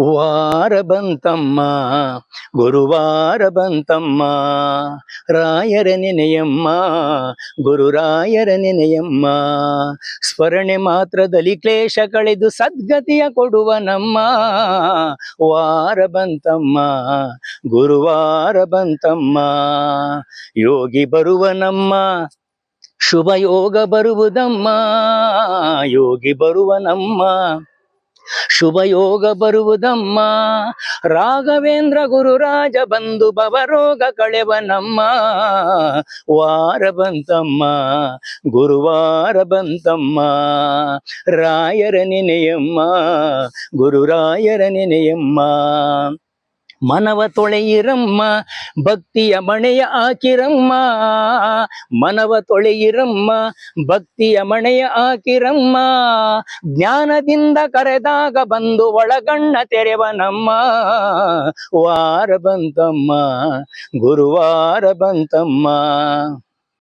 ವಾರ ಬಂತಮ್ಮ, ಗುರುವಾರ ಬಂತಮ್ಮ. ರಾಯರ ನೆನೆಯಮ್ಮ, ಗುರುರಾಯರ ನೆನೆಯಮ್ಮ. ಸ್ಮರಣೆ ಮಾತ್ರದಲ್ಲಿ ಕ್ಲೇಶ ಕಳೆದು ಸದ್ಗತಿಯ ಕೊಡುವ ನಮ್ಮ ವಾರ ಬಂತಮ್ಮ, ಗುರುವಾರ ಬಂತಮ್ಮ. ಯೋಗಿ ಬರುವ ನಮ್ಮ ಶುಭ ಯೋಗ ಬರುವುದಮ್ಮ. ಯೋಗಿ ಬರುವ ನಮ್ಮ ಶುಭ ಯೋಗ ಬರುವುದಮ್ಮ. ರಾಘವೇಂದ್ರ ಗುರುರಾಜ ಬಂಧು ಭವರೋಗ ಕಳೆವ ನಮ್ಮ ವಾರ ಬಂತಮ್ಮ, ಗುರುವಾರ ಬಂತಮ್ಮ. ರಾಯರ ನೆನೆಯಮ್ಮ, ಗುರುರಾಯರ ನೆನೆಯಮ್ಮ. ಮನವ ತೊಳೆಯಿರಮ್ಮ, ಭಕ್ತಿಯ ಮಣೆಯ ಆಕಿರಮ್ಮ ಮನವ ತೊಳೆಯಿರಮ್ಮ, ಭಕ್ತಿಯ ಮಣೆಯ ಆಕಿರಮ್ಮ ಜ್ಞಾನದಿಂದ ಕರೆದಾಗ ಬಂದು ಒಳಗಣ್ಣ ತೆರೆವನಮ್ಮ. ವಾರ ಬಂತಮ್ಮ, ಗುರುವಾರ ಬಂತಮ್ಮ.